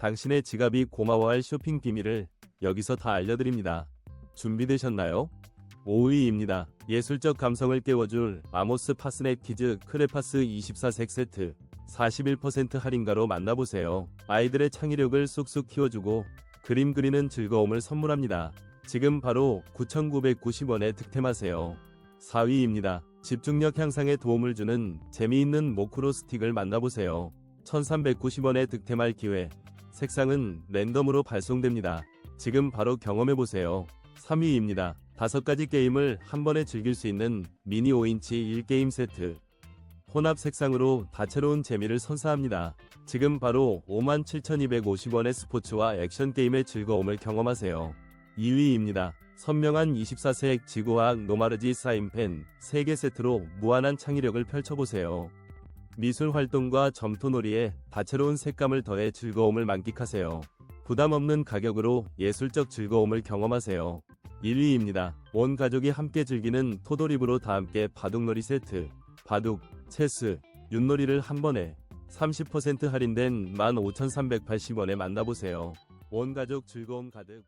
당신의 지갑이 고마워할 쇼핑 비밀을 여기서 다 알려드립니다. 준비되셨나요? 5위입니다. 예술적 감성을 깨워줄 아모스 파스넷 키즈 크레파스 24색 세트 41% 할인가로 만나보세요. 아이들의 창의력을 쑥쑥 키워주고 그림 그리는 즐거움을 선물합니다. 지금 바로 9,990원에 득템하세요. 4위입니다. 집중력 향상에 도움을 주는 재미있는 모크로 스틱을 만나보세요. 1,390원에 득템할 기회. 색상은 랜덤으로 발송됩니다. 지금 바로 경험해보세요. 3위입니다. 다섯 가지 게임을 한 번에 즐길 수 있는 미니 5인치 1게임 세트. 혼합 색상으로 다채로운 재미를 선사합니다. 지금 바로 57,250원의 스포츠와 액션 게임의 즐거움을 경험하세요. 2위입니다. 선명한 24색 지구화학 노마르지 사인펜 3개 세트로 무한한 창의력을 펼쳐보세요. 미술 활동과 점토놀이에 다채로운 색감을 더해 즐거움을 만끽하세요. 부담 없는 가격으로 예술적 즐거움을 경험하세요. 1위입니다. 온 가족이 함께 즐기는 토도립으로 다 함께 바둑놀이 세트. 바둑, 체스, 윷놀이를 한 번에 30% 할인된 15,380원에 만나보세요. 온 가족 즐거움 가득.